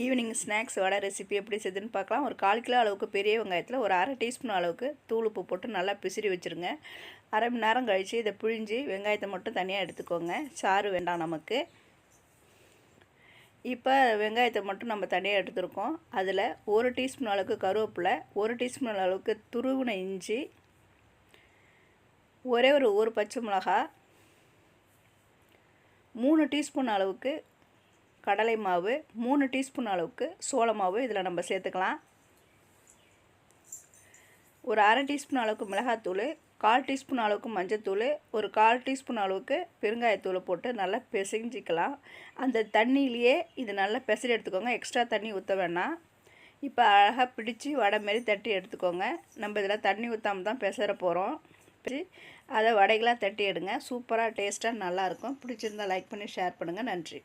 Evening snacks வடை recipe எப்படி செய்யுதுன்னு பார்க்கலாம். ஒரு கால் கிலோ அளவுக்கு பெரிய வெங்காயத்தில் ஒரு அரை டீஸ்பூன் அளவுக்கு தூள் உப்பு போட்டு நல்லா பிசிறி வச்சுருங்க. அரை மணி நேரம் கழித்து இதை பிழிஞ்சு வெங்காயத்தை மட்டும் தனியாக எடுத்துக்கோங்க. சாறு வேண்டாம் நமக்கு. இப்போ வெங்காயத்தை மட்டும் நம்ம தனியாக எடுத்துருக்கோம். அதில் ஒரு டீஸ்பூன் அளவுக்கு கருவேப்பிலை ஒரு டீஸ்பூன் அளவுக்கு துருவின இஞ்சி ஒரே ஒரு ஒரு பச்சை மிளகா மூணு டீஸ்பூன் அளவுக்கு கடலை மாவு மூணு டீஸ்பூன் அளவுக்கு சோள மாவு இதில் நம்ம சேர்த்துக்கலாம். ஒரு அரை டீஸ்பூன் அளவுக்கு மிளகாத்தூள் கால் டீஸ்பூன் அளவுக்கு மஞ்சத்தூள் ஒரு கால் டீஸ்பூன் அளவுக்கு பெருங்காயத்தூளை போட்டு நல்லா பிசைஞ்சிக்கலாம். அந்த தண்ணியிலேயே இது நல்லா பிசடி எடுத்துக்கோங்க. எக்ஸ்ட்ரா தண்ணி ஊற்ற வேணாம். இப்போ அழகாக பிடிச்சி வடை மாரி தட்டி எடுத்துக்கோங்க. நம்ம இதில் தண்ணி ஊற்றாம தான் பிசற போகிறோம். அதை வடைகளாக தட்டி எடுங்க. சூப்பராக டேஸ்ட்டாக நல்லாயிருக்கும். பிடிச்சிருந்தால் லைக் பண்ணி ஷேர் பண்ணுங்கள் நன்றி.